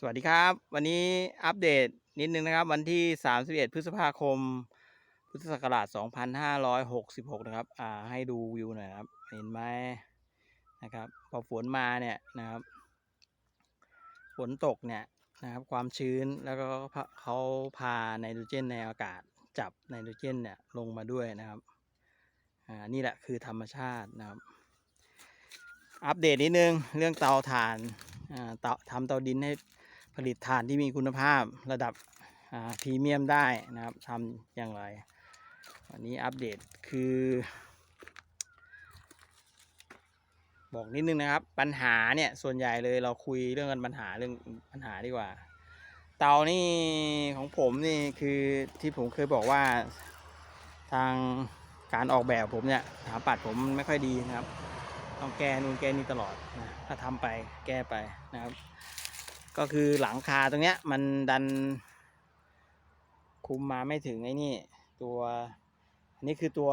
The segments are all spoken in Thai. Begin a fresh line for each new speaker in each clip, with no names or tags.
สวัสดีครับ วันนี้อัปเดตนิดนึงนะครับ วันที่ 31 พฤษภาคม พุทธศักราช 2566 นะครับ อ่าให้ดูวิวหน่อยครับ เห็นไหมนะครับ พอฝนมาเนี่ยนะครับ ฝนตกเนี่ยนะครับ ความชื้นแล้วก็เขาพาไนโตรเจนในอากาศจับไนโตรเจนเนี่ยลงมาด้วยนะครับ อ่า นี่แหละคือธรรมชาตินะครับ อัปเดตนิดนึงเรื่องเตาถ่านอ่าเตาทำเตาดินให้ ผลิตถ่านที่มีคุณภาพระดับพรีเมียมได้นะครับทำอย่างไร วันนี้อัปเดตคือ บอกนิดนึงนะครับ ปัญหาเนี่ยส่วนใหญ่เลยเราคุยเรื่องกันปัญหาเรื่องปัญหาดีกว่า เตานี่ของผมนี่คือที่ผมเคยบอกว่าทางการออกแบบผมเนี่ยสถาปัดผมไม่ค่อยดีนะครับต้องแก้นู่นแก้นี่ตลอดนะถ้าทำไปแก้ไปนะครับ ก็คือหลังคาตรงเนี้ยมันดัน คุมมาไม่ถึงไอ้นี่ ตัวอันนี้คือตัว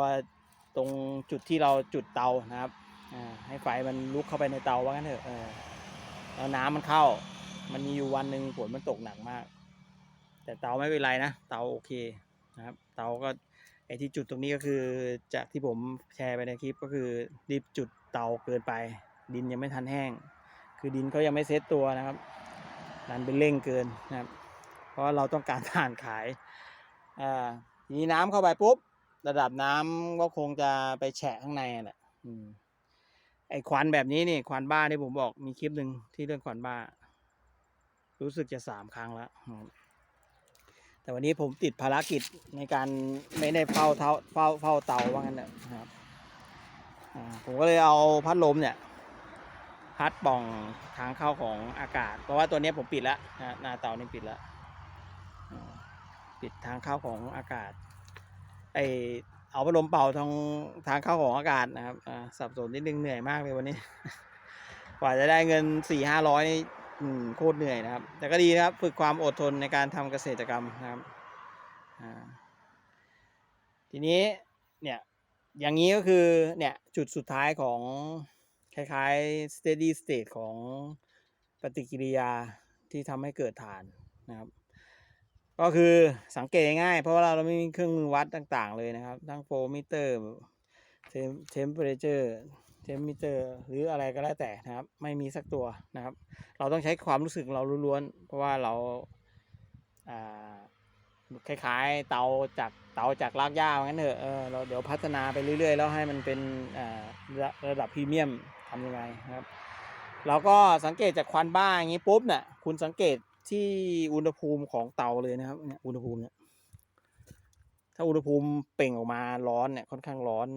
ตรงจุดที่เราจุดเตานะครับให้ไฟมันลุกเข้าไปในเตาว่างั้นเถอะแล้วน้ำมันเข้า มันมีอยู่วันหนึ่งฝนมันตกหนักมาก แต่เตาไม่เป็นไรนะ เตาโอเคนะครับ เตาก็ไอที่จุดตรงนี้ก็คือจากที่ผมแชร์ไปในคลิปก็คือรีบจุดเตาเกินไป ดินยังไม่ทันแห้ง คือดินเขายังไม่เซตตัวนะครับ ดันเป็นเร่งเกินนะครับ เพราะเราต้องการทานขายอ่าทีนี้น้ำเข้าไปปุ๊บ ระดับน้ำก็คงจะไปแฉะข้างในแหละอืมไอควันแบบนี้นี่ควันบ้าที่ผมบอกมีคลิปหนึ่งที่เรื่องควันบ้า รู้สึกจะสามครั้งแล้วแต่วันนี้ผมติดภารกิจในการไม่ได้เฝ้าเท้าเฝ้าเฝ้าเตาว่างั้นนะครับผมก็เลยเอาพัดลมเนี่ย พัดป่องทางเข้าของอากาศ เพราะว่าตัวนี้ผมปิดแล้วนะหน้าเตานี่ปิดแล้ว ปิดทางเข้าของอากาศ ไอเอาพัดลมเป่าทางทางเข้าของอากาศนะครับสับสนนิดนึงเหนื่อยมากเลยวันนี้ กว่าจะได้เงินสี่ห้าร้อยนี่โคตรเหนื่อยนะครับ แต่ก็ดีนะครับ ฝึกความอดทนในการทำเกษตรกรรมนะครับทีนี้เนี่ยอย่างนี้ก็คือเนี่ยจุดสุดท้ายของ คล้ายๆ steady state ของปฏิกิริยาที่ทำให้เกิดฐานนะครับ ก็คือสังเกตง่ายๆเพราะว่าเราไม่มีเครื่องมือวัดต่างๆ เลยนะครับ ทั้งโฟมิเตอร์เทมเปอเรเจอร์เทมมิเตอร์หรืออะไรก็แล้วแต่นะครับ ไม่มีสักตัวนะครับ เราต้องใช้ความรู้สึกของเราล้วนๆเพราะว่าเราคล้ายๆ เตาจากเตาจากรากหญ้างั้นเถอะเออเราเดี๋ยวพัฒนาไปเรื่อยๆ แล้วให้มันเป็นระระดับพรีเมียม ทำยังไงนะครับ เราก็สังเกตจากควันบ้าอย่างนี้ปุ๊บเนี่ยคุณสังเกตที่อุณหภูมิของเตาเลยนะครับเนี่ยอุณหภูมิเนี่ยถ้าอุณหภูมิเปล่งออกมาร้อนเนี่ยค่อนข้างร้อน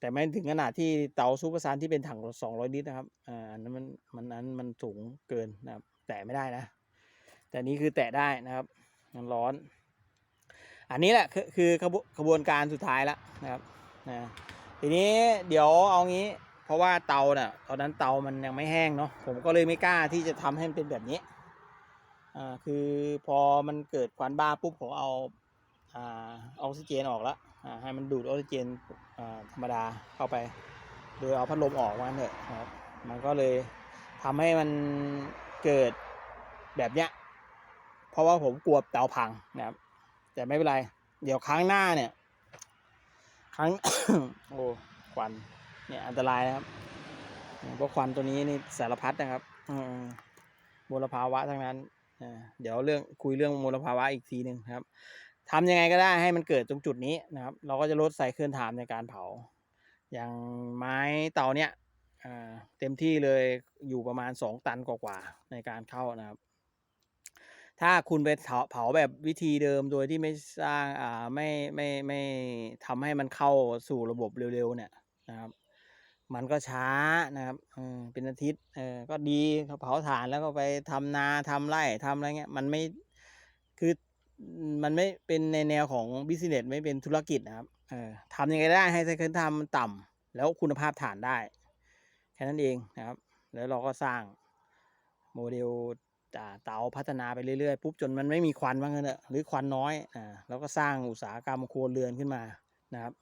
แต่ไม่ถึงขนาดที่เตาซูเปอร์ซานที่เป็นถัง 200 ลิตรนะครับอ่าอันนั้นมันมันนั้นมันสูงเกินนะครับ แตะไม่ได้นะ แต่นี้คือแตะได้นะครับมันร้อน อันนี้แหละคือคือขบขบวนการสุดท้ายแล้วนะครับนะทีนี้เดี๋ยวเอางี้ เพราะว่าเตาเนี่ยตอนนั้นเตามันยังไม่แห้งเนาะผมก็เลยไม่กล้าที่จะทำให้มันเป็นแบบนี้อ่าคือพอมันเกิดควันบ้าปุ๊บผมเอาอ่าออกซิเจนออกแล้วอ่าให้มันดูดออกซิเจนอ่าธรรมดาเข้าไป โดยเอาพัดลมออกมาเถอะนะครับมันก็เลยทำให้มันเกิดแบบเนี้ยเพราะว่าผมกลัวเตาพังนะครับแต่ไม่เป็นไร เดี๋ยวครั้งหน้าเนี่ย ครั้ง โอ้ควัน เนี่ยอันตรายนะครับเพราะควันตัวนี้นี่สารพัดนะครับมลภาวะทั้งนั้นเดี๋ยวเรื่องคุยเรื่องมลภาวะอีกทีหนึ่งครับทำยังไงก็ได้ให้มันเกิดตรงจุดนี้นะครับ เราก็จะลดไซเคิลไทม์ในการเผา อย่างไม้เตาเนี่ยเต็มที่เลยอยู่ประมาณสองตันกว่าๆในการเข้านะครับ ถ้าคุณไปเผาเผาแบบวิธีเดิมโดยที่ไม่สร้างอ่าไม่ไม่ไม่ทำให้มันเข้าสู่ระบบเร็วๆเนี่ยนะครับ มันก็ช้านะครับเออเป็นอาทิตย์เออก็ดีเขาเผาถ่านแล้วก็ไปทำนาทำไร่ทำอะไรเงี้ยมันไม่คือมันไม่เป็นในแนวของบิสเนสไม่เป็นธุรกิจนะครับเออทำยังไงได้ให้ไซเคิลทม์มันต่ำแล้วคุณภาพฐานได้แค่นั้นเองนะครับ แล้วเราก็สร้างโมเดลเตาพัฒนาไปเรื่อยๆปุ๊บจนมันไม่มีควันว่างั้นเถอะหรือควันน้อยอ่าแล้วก็สร้างอุตสาหกรรมครัวเรือนขึ้นมานะครับ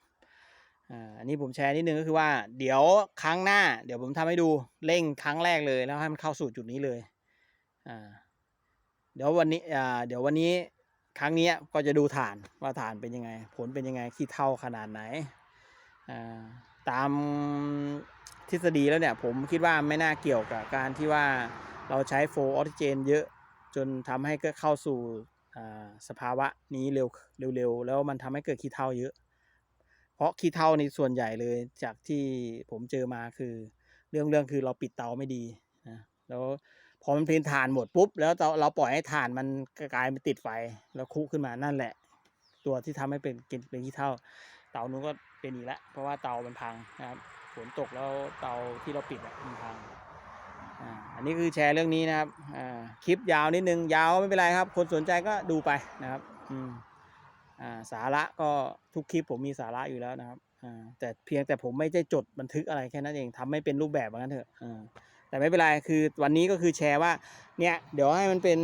อันนี้ผมแชร์นิดนึงก็คือว่าเดี๋ยวครั้งหน้า เดี๋ยวผมทำให้ดูเร่งครั้งแรกเลยแล้วให้มันเข้าสู่จุดนี้เลยอ่าเดี๋ยววันนี้อ่าเดี๋ยววันนี้ครั้งนี้ก็จะดูฐานว่าฐานเป็นยังไง ผลเป็นยังไงขี้เท่าขนาดไหนอ่าตามทฤษฎีแล้วเนี่ยผมคิดว่าไม่น่าเกี่ยวกับการที่ว่าเราใช้โฟออกซิเจนเยอะจนทำให้เกิดเข้าสู่สภาวะนี้เร็วเร็วๆแล้วมันทำให้เกิดขี้เท่าเยอะ ราะขี้เท่าในส่วนใหญ่เลยจากที่ผมเจอมาคือ เรื่องเรื่องคือเราปิดเตาไม่ดีนะแล้วพอมันเป็นถ่านหมดปุ๊บแล้วเราเราปล่อยให้ถ่านมันกลายเป็นติดไฟแล้วคุขึ้นมานั่นแหละ ตัวที่ทำให้เป็นกินเป็นขี้เท่า เตานู้นก็เป็นอีกแล้วเพราะว่าเตามันพังนะครับฝนตกแล้วเตาที่เราปิดมันพังอันนี้คือแชร์เรื่องนี้นะครับคลิปยาวนิดนึงยาวไม่เป็นไรครับ คนสนใจก็ดูไปนะครับ อืม สาระก็ทุกคลิปผมมีสาระอยู่แล้วนะครับแต่เพียงแต่ผมไม่ได้จดบันทึกอะไรแค่นั้นเองทำไม่เป็นรูปแบบเหมือนกันเถอะแต่ไม่เป็นไรคือวันนี้ก็คือแชร์ว่าเนี่ยเดี๋ยวให้มันเป็น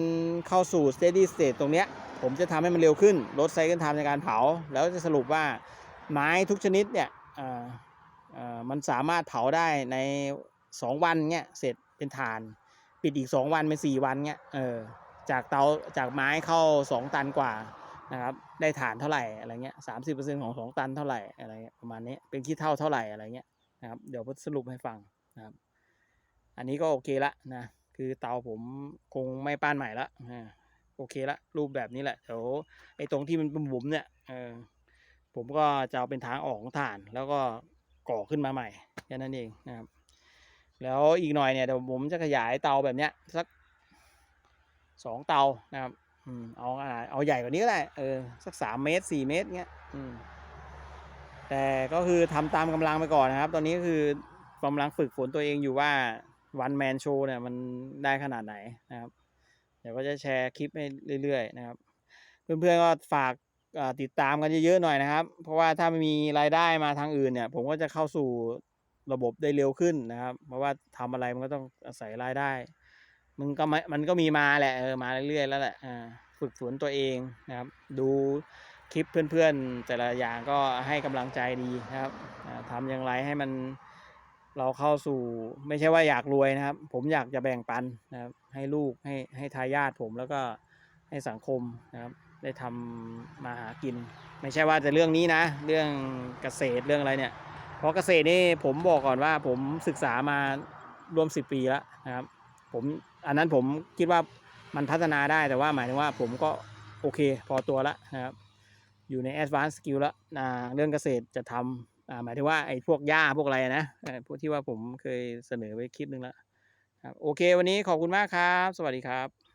เข้าสู่ steady state ตรงเนี้ยผมจะทำให้มันเร็วขึ้นลดไซเคิลไทม์ในการเผา แล้วจะสรุปว่าไม้ทุกชนิดเนี่ยมันสามารถเผาได้ใน 2 วันเงี้ยเสร็จเป็นฐาน ปิดอีก 2 วันเป็น4วันเงี้ยเออจากเตาจากไม้เข้า 2 ตันกว่า นะครับ ได้ฐานเท่าไหร่อะไรเงี้ยสามสิบเปอร์เซ็นของสองตันเท่าไหร่อะไรเงี้ยประมาณนี้เป็นขี้เท่าเท่าไหร่อะไรเงี้ยนะครับเดี๋ยวผมสรุปให้ฟังนะครับ อันนี้ก็โอเคละนะคือเตาผมคงไม่ป้านใหม่ละโอเคละรูปแบบนี้แหละเดี๋ยวไอ้ตรงที่มันเป็นบุ๋มเนี่ยเออผมก็จะเอาเป็นทางออกของฐานแล้วก็ก่อขึ้นมาใหม่แค่นั้นเองนะครับ แล้วอีกหน่อยเนี่ยเดี๋ยวผมจะขยายเตาแบบเนี้ยสักสองเตานะครับ อืมเอาขนาดเอาใหญ่กว่านี้ก็ได้เออสักสามเมตรสี่เมตรเงี้ยอืมแต่ก็คือทำตามกำลังไปก่อนนะครับ ตอนนี้ก็คือกำลังฝึกฝนตัวเองอยู่ว่าวันแมนโชว์เนี่ยมันได้ขนาดไหนนะครับ เดี๋ยวก็จะแชร์คลิปให้เรื่อยๆนะครับ เพื่อนๆก็ฝากติดตามกันเยอะๆหน่อยนะครับ เพราะว่าถ้าไม่มีรายได้มาทางอื่นเนี่ย ผมก็จะเข้าสู่ระบบได้เร็วขึ้นนะครับ เพราะว่าทำอะไรมันก็ต้องอาศัยรายได้ มันก็มมันก็มีมาแหละเออมาเรื่อยๆแล้วแหละอ่าฝึกฝนตัวเองนะครับ ดูคลิปเพื่อนๆ แต่ละอย่างก็ให้กำลังใจดีนะครับอ่าทำอย่างไรให้มันเราเข้าสู่ ไม่ใช่ว่าอยากรวยนะครับ ผมอยากจะแบ่งปันนะครับ ให้ลูกให้ให้ทายาทผมแล้วก็ให้สังคมนะครับ ได้ทำมาหากิน ไม่ใช่ว่าจะเรื่องนี้นะ เรื่องเกษตรเรื่องอะไรเนี่ย เพราะเกษตรนี่ผมบอกก่อนว่าผมศึกษามารวมสิบปีแล้วนะครับ ผม อันนั้นผมคิดว่ามันพัฒนาได้แต่ว่าหมายถึงว่าผมก็โอเคพอตัวละนะครับ อยู่ใน advanced skill แล้วอ่าเรื่องเกษตรจะทำหมายถึงว่าไอ้พวกหญ้าพวกอะไรนะเอ่อพวกที่ว่าผมเคยเสนอไว้คลิปนึงละครับโอเค วันนี้ขอบคุณมากครับ สวัสดีครับ